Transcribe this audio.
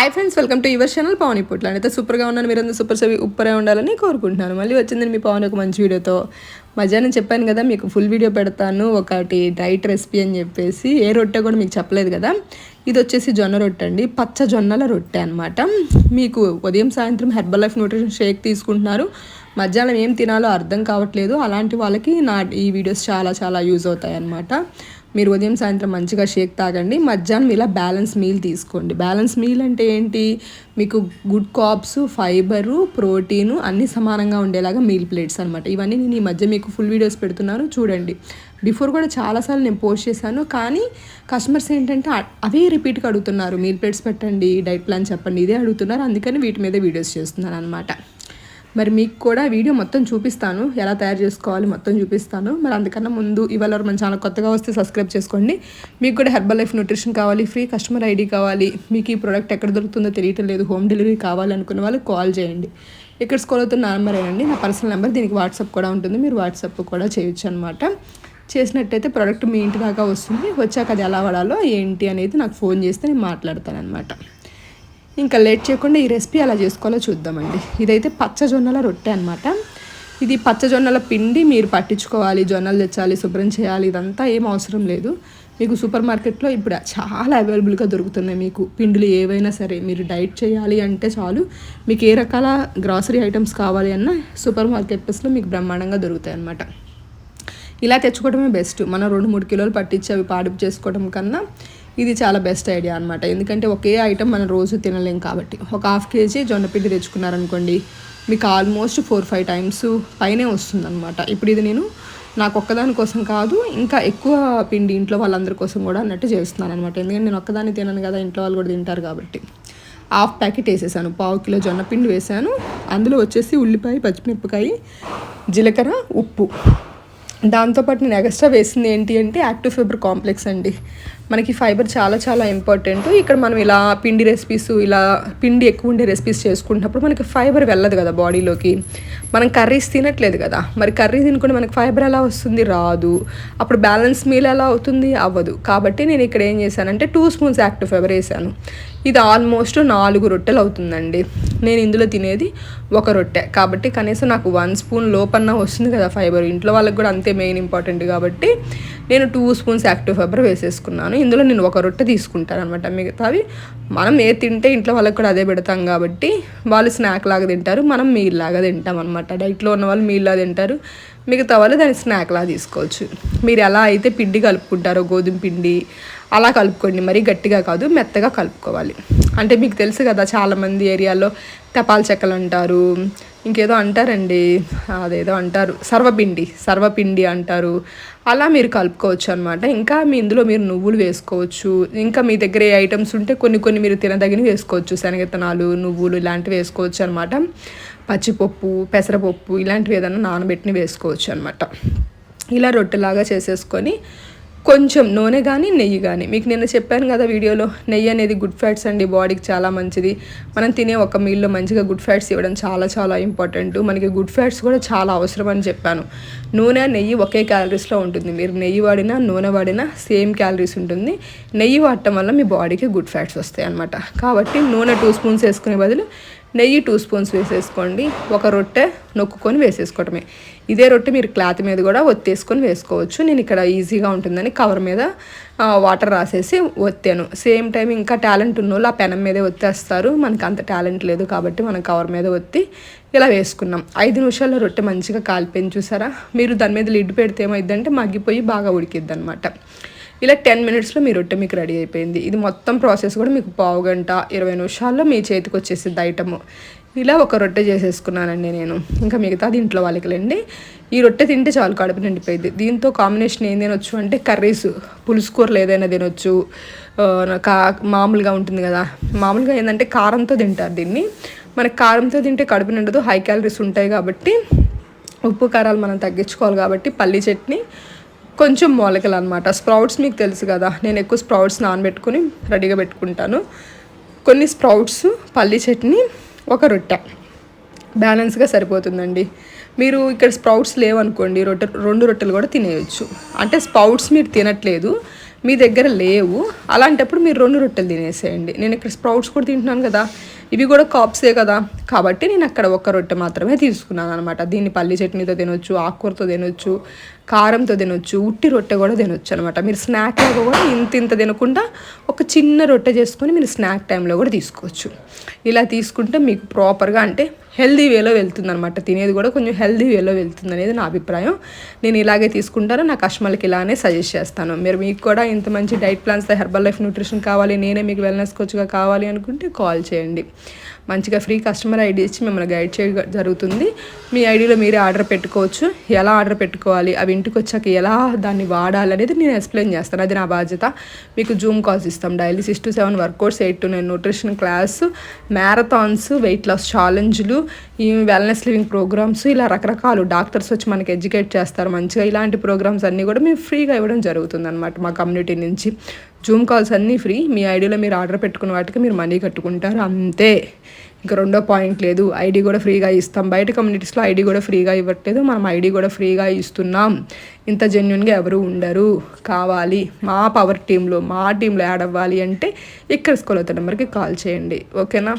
Hi friends welcome to your channel Pavan ఇప్పుడు అయితే సూపర్గా ఉన్నాను మీరందరూ సూపర్ సవి ఉప్పరే ఉండాలని కోరుకుంటున్నాను. మళ్ళీ వచ్చింది మీ పవన్ ఒక మంచి వీడియోతో. మధ్యాహ్నం చెప్పాను కదా మీకు ఫుల్ వీడియో పెడతాను ఒకటి డైట్ రెసిపీ అని చెప్పేసి. ఏ రొట్టె కూడా మీకు చెప్పలేదు కదా. ఇది వచ్చేసి జొన్న రొట్టె అండి. పచ్చ జొన్నల రొట్టె అనమాట మీకు ఉదయం సాయంత్రం హెర్బల్ లైఫ్ న్యూట్రిషన్ షేక్ తీసుకుంటున్నారు. మధ్యాహ్నం ఏం తినాలో అర్థం కావట్లేదు. అలాంటి వాళ్ళకి నా ఈ వీడియోస్ చాలా చాలా యూజ్ అవుతాయి అన్నమాట మీరు ఉదయం సాయంత్రం మంచిగా షేక్ తాగండి. మధ్యాహ్నం ఇలా బ్యాలెన్స్ మీల్ తీసుకోండి. బ్యాలెన్స్ మీల్ అంటే ఏంటి? మీకు గుడ్ కాప్స్ ఫైబరు ప్రోటీను అన్నీ సమానంగా ఉండేలాగా మీల్ ప్లేట్స్ అనమాట ఇవన్నీ నేను ఈ మధ్య మీకు ఫుల్ వీడియోస్ పెడుతున్నాను. చూడండి. బిఫోర్ కూడా చాలాసార్లు నేను పోస్ట్ చేశాను. కానీ కస్టమర్స్ ఏంటంటే అవే రిపీట్గా అడుగుతున్నారు. మీల్ ప్లేట్స్ పెట్టండి డైట్ ప్లాన్ చెప్పండి. ఇదే అడుగుతున్నారు. అందుకని వీటి మీద వీడియోస్ చేస్తున్నాను అనమాట మరి మీకు కూడా వీడియో మొత్తం చూపిస్తాను. ఎలా తయారు చేసుకోవాలి మొత్తం చూపిస్తాను. మరి అందుకన్నా ముందు ఇవాళ మన ఛానల్ కొత్తగా వస్తే సబ్స్క్రైబ్ చేసుకోండి. మీకు కూడా హెర్బల్ లైఫ్ న్యూట్రిషన్ కావాలి ఫ్రీ కస్టమర్ ఐడి కావాలి. మీకు ఈ ప్రోడక్ట్ ఎక్కడ దొరుకుతుందో తెలియటం లేదు. హోమ్ డెలివరీ కావాలి అనుకున్న వాళ్ళు కాల్ చేయండి. ఇక్కడ స్కోల్ అవుతున్న నెంబర్ ఏనండి నా పర్సనల్ నెంబర్ దీనికి వాట్సాప్ కూడా ఉంటుంది. మీరు వాట్సాప్ కూడా చేయొచ్చు అనమాట చేసినట్టయితే ప్రోడక్ట్ మీ ఇంటి దాకా వస్తుంది. వచ్చాక అది ఎలా వాడాలో ఏంటి అనేది నాకు ఫోన్ చేస్తే నేను మాట్లాడతాను అనమాట ఇంకా లేట్ చేయకుండా ఈ రెసిపీ అలా చేసుకోవాలో చూద్దామండి. ఇదైతే పచ్చజొన్నల రొట్టె అనమాట ఇది పచ్చజొన్నల పిండి మీరు పట్టించుకోవాలి జొన్నలు తెచ్చాలి శుభ్రం చేయాలి ఇదంతా ఏం అవసరం లేదు. మీకు సూపర్ మార్కెట్లో ఇప్పుడు చాలా అవైలబుల్గా దొరుకుతున్నాయి మీకు పిండిలు ఏవైనా సరే. మీరు డైట్ చేయాలి అంటే చాలు. మీకు ఏ రకాల గ్రాసరీ ఐటమ్స్ కావాలి అన్న సూపర్ మార్కెట్స్లో మీకు బ్రహ్మాండంగా దొరుకుతాయి అన్నమాట. ఇలా తెచ్చుకోవడమే బెస్ట్. మనం రెండు మూడు కిలోలు పట్టించి అవి పాడుపు చేసుకోవడం కన్నా ఇది చాలా బెస్ట్ ఐడియా అనమాట ఎందుకంటే ఒకే ఐటెం మనం రోజు తినలేం కాబట్టి. ఒక హాఫ్ కేజీ జొన్నపిండి తెచ్చుకున్నారనుకోండి మీకు ఆల్మోస్ట్ ఫోర్ ఫైవ్ టైమ్స్ పైనే వస్తుందన్నమాట. ఇప్పుడు ఇది నేను నాకు ఒక్కదాని కోసం కాదు ఇంకా ఎక్కువ పిండి ఇంట్లో వాళ్ళందరి కోసం కూడా అన్నట్టు చేస్తున్నాను అనమాట ఎందుకంటే నేను ఒక్కదాన్ని తినను కదా ఇంట్లో వాళ్ళు కూడా తింటారు కాబట్టి. హాఫ్ ప్యాకెట్ వేసేసాను. పావు కిలో జొన్న పిండి వేసాను. అందులో వచ్చేసి ఉల్లిపాయ పచ్చిమిరపకాయ జీలకర్ర ఉప్పు. దాంతోపాటు నేను ఎక్స్ట్రా వేసింది ఏంటి అంటే యాక్టివ్ ఫైబర్ కాంప్లెక్స్ అండి. మనకి ఫైబర్ చాలా చాలా ఇంపార్టెంట్. ఇక్కడ మనం ఇలా పిండి రెసిపీస్ ఇలా పిండి ఎక్కువ ఉండే రెసిపీస్ చేసుకుంటున్నప్పుడు మనకి ఫైబర్ వెళ్ళదు కదా బాడీలోకి. మనం కర్రీస్ తినట్లేదు కదా. మరి కర్రీ తినుకుంటే మనకి ఫైబర్ ఎలా వస్తుంది? రాదు. అప్పుడు బ్యాలెన్స్ మీల్ ఎలా అవుతుంది? అవ్వదు. కాబట్టి నేను ఇక్కడ ఏం చేశానంటే టూ స్పూన్స్ యాక్టివ్ ఫైబర్ వేసాను ఇది ఆల్మోస్ట్ నాలుగు రొట్టెలు అవుతుందండి. నేను ఇందులో తినేది ఒక రొట్టె. కాబట్టి కనీసం నాకు వన్ స్పూన్ లోపన్న వస్తుంది కదా ఫైబర్. ఇంట్లో వాళ్ళకి కూడా అంతే మెయిన్ ఇంపార్టెంట్ కాబట్టి నేను టూ స్పూన్స్ యాక్టివ్ ఫైబర్ వేసేసుకున్నాను. ఇందులో నేను ఒక రొట్టె తీసుకుంటాను అనమాట మిగతావి మనం ఏ తింటే ఇంట్లో వాళ్ళకి కూడా అదే పెడతాం కాబట్టి వాళ్ళు స్నాక్ లాగా తింటారు. మనం మీల్ లాగా తింటాం అనమాట డైట్లో ఉన్న వాళ్ళు మీల్లా తింటారు. మిగతా వాళ్ళు దాన్ని స్నాక్ లాగా తీసుకోవచ్చు. మీరు ఎలా అయితే పిండి కలుపుకుంటారో గోధుమ పిండి అలా కలుపుకోండి. మరీ గట్టిగా కాదు మెత్తగా కలుపుకోవాలి. అంటే మీకు తెలుసు కదా చాలామంది ఏరియాలో తపాల్ చెక్కలు అంటారు. ఇంకేదో అంటారండి. అదేదో అంటారు. సర్వపిండి సర్వపిండి అంటారు. అలా మీరు కలుపుకోవచ్చు అనమాట ఇంకా మీ ఇందులో మీరు నువ్వులు వేసుకోవచ్చు. ఇంకా మీ దగ్గర ఏ ఐటమ్స్ ఉంటే కొన్ని కొన్ని మీరు తినదగినవి వేసుకోవచ్చు. శనగతనాలు నువ్వులు ఇలాంటివి వేసుకోవచ్చు అనమాట పచ్చిపప్పు పెసరపప్పు ఇలాంటివి ఏదైనా నానబెట్టిన వేసుకోవచ్చు అనమాట ఇలా రొట్టెలాగా చేసేసుకొని కొంచెం నూనె కానీ నెయ్యి కానీ మీకు నిన్న చెప్పాను కదా వీడియోలో నెయ్యి అనేది గుడ్ ఫ్యాట్స్ అండి బాడీకి చాలా మంచిది. మనం తినే ఒక మీల్లో మంచిగా గుడ్ ఫ్యాట్స్ ఇవ్వడం చాలా చాలా ఇంపార్టెంట్ మనకి గుడ్ ఫ్యాట్స్ కూడా చాలా అవసరం అని చెప్పాను. నూనె నెయ్యి ఒకే క్యాలరీస్లో ఉంటుంది. మీరు నెయ్యి వాడినా నూనె వాడినా సేమ్ క్యాలరీస్ ఉంటుంది. నెయ్యి వాడటం వల్ల మీ బాడీకి గుడ్ ఫ్యాట్స్ వస్తాయి అనమాట కాబట్టి నూనె టూ స్పూన్స్ వేసుకునే బదులు నెయ్యి టూ స్పూన్స్ వేసేసుకోండి. ఒక రొట్టె నొక్కుకొని వేసేసుకోవటమే. ఇదే రొట్టె మీరు క్లాత్ మీద కూడా ఒత్తేసుకొని వేసుకోవచ్చు. నేను ఇక్కడ ఈజీగా ఉంటుందని కవర్ మీద వాటర్ రాసేసి ఒత్తాను. సేమ్ టైం ఇంకా టాలెంట్ ఉన్న వాళ్ళు ఆ పెనం మీదే ఒత్తేస్తారు. మనకి అంత టాలెంట్ లేదు కాబట్టి మనం కవర్ మీద ఒత్తి ఇలా వేసుకున్నాం. ఐదు నిమిషాల్లో రొట్టె మంచిగా కాలిపోయింది చూసారా? మీరు దాని మీద లిడ్ పెడితే ఏమైందంటే మగ్గిపోయి బాగా ఉడికిద్ది అనమాట ఇలా టెన్ మినిట్స్లో మీ రొట్టె మీకు రెడీ అయిపోయింది. ఇది మొత్తం ప్రాసెస్ కూడా మీకు పావు గంట ఇరవై నిమిషాల్లో మీ చేతికి వచ్చేసింది ఐటమ్. ఇలా ఒక రొట్టె చేసేసుకున్నానండి నేను. ఇంకా మిగతా దీంట్లో వాళ్ళకిలండి. ఈ రొట్టె తింటే చాలు కడుపు నిండిపోయింది దీంతో కాంబినేషన్ ఏం తినొచ్చు అంటే కర్రీస్. పులుసు కూరలు ఏదైనా తినొచ్చు. కా మామూలుగా ఉంటుంది కదా. మామూలుగా ఏంటంటే కారంతో తింటారు దీన్ని. మనకి కారంతో తింటే కడుపు నిండదు హై క్యాలరీస్ ఉంటాయి కాబట్టి ఉప్పు కారాలు మనం తగ్గించుకోవాలి కాబట్టి పల్లి చట్నీ కొంచెం మొలకలు అనమాట స్ప్రౌట్స్ మీకు తెలుసు కదా. నేను ఎక్కువ స్ప్రౌట్స్ నానబెట్టుకుని రెడీగా పెట్టుకుంటాను. కొన్ని స్ప్రౌట్స్ పల్లి చట్నీ ఒక రొట్టె. బ్యాలెన్స్గా సరిపోతుందండి. మీరు ఇక్కడ స్ప్రౌట్స్ లేవనుకోండి రొట్టె రెండు రొట్టెలు కూడా తినేయచ్చు. అంటే స్ప్రౌట్స్ మీరు తినట్లేదు మీ దగ్గర లేవు. అలాంటప్పుడు మీరు రెండు రొట్టెలు తినేసేయండి. నేను ఇక్కడ స్ప్రౌట్స్ కూడా తింటున్నాను కదా. ఇవి కూడా కాప్సే కదా. కాబట్టి నేను అక్కడ ఒక్క రొట్టె మాత్రమే తీసుకున్నాను అనమాట దీన్ని పల్లి చట్నీతో తినొచ్చు ఆకుకూరతో తినొచ్చు కారంతో తినొచ్చు ఉట్టి రొట్టె కూడా తినొచ్చు అనమాట మీరు స్నాక్ లాగా కూడా ఇంత ఇంత తినకుండా ఒక చిన్న రొట్టె చేసుకొని మీరు స్నాక్ టైంలో కూడా తీసుకోవచ్చు. ఇలా తీసుకుంటే మీకు ప్రాపర్గా అంటే హెల్దీ వేలో వెళ్తుంది అనమాట తినేది కూడా కొంచెం హెల్దీ వేలో వెళ్తుంది అనేది నా అభిప్రాయం. నేను ఇలాగే తీసుకుంటాను. నా కస్టమర్లకి ఇలానే సజెస్ట్ చేస్తాను. మీరు మీకు కూడా ఇంత మంచి diet plans Herbalife nutrition కావాలి నేనే మీకు వెల్నెస్ కోచ్గా కావాలి అనుకుంటే కాల్ చేయండి. మంచిగా ఫ్రీ కస్టమర్ ఐడి ఇచ్చి మిమ్మల్ని గైడ్ చేయ జరుగుతుంది. మీ ఐడిలో మీరే ఆర్డర్ పెట్టుకోవచ్చు. ఎలా ఆర్డర్ పెట్టుకోవాలి అవి ఇంటికి వచ్చాక ఎలా దాన్ని వాడాలి అనేది నేను ఎక్స్ప్లెయిన్ చేస్తాను. అది నా బాధ్యత. మీకు జూమ్ కాల్స్ ఇస్తాం. Daily six to seven workouts eight to nine nutrition class marathons weight loss ఛాలెంజ్లు ఈ వెల్నెస్ లివింగ్ ప్రోగ్రామ్స్ ఇలా రకరకాలు డాక్టర్స్ వచ్చి మనకి ఎడ్యుకేట్ చేస్తారు. మంచిగా ఇలాంటి ప్రోగ్రామ్స్ అన్నీ కూడా మేము ఫ్రీగా ఇవ్వడం జరుగుతుంది అనమాట మా కమ్యూనిటీ నుంచి. జూమ్ కాల్స్ అన్నీ ఫ్రీ మీ ఐడిలో మీరు ఆర్డర్ పెట్టుకున్న వాటికి మీరు మనీ కట్టుకుంటారు. అంతే. ఇంకా రెండో పాయింట్ లేదు. ఐడి కూడా ఫ్రీగా ఇస్తాం. బయట కమ్యూనిటీస్లో ఐడి కూడా ఫ్రీగా ఇవ్వట్లేదు. మనం ఐడి కూడా ఫ్రీగా ఇస్తున్నాం. ఇంత జెన్యున్గా ఎవరు ఉండరు. కావాలి. మా పవర్ టీంలో మా టీంలో యాడ్ అవ్వాలి అంటే ఇక్కడ స్కూల్ అవుతున్న నెంబర్కి కాల్ చేయండి. ఓకేనా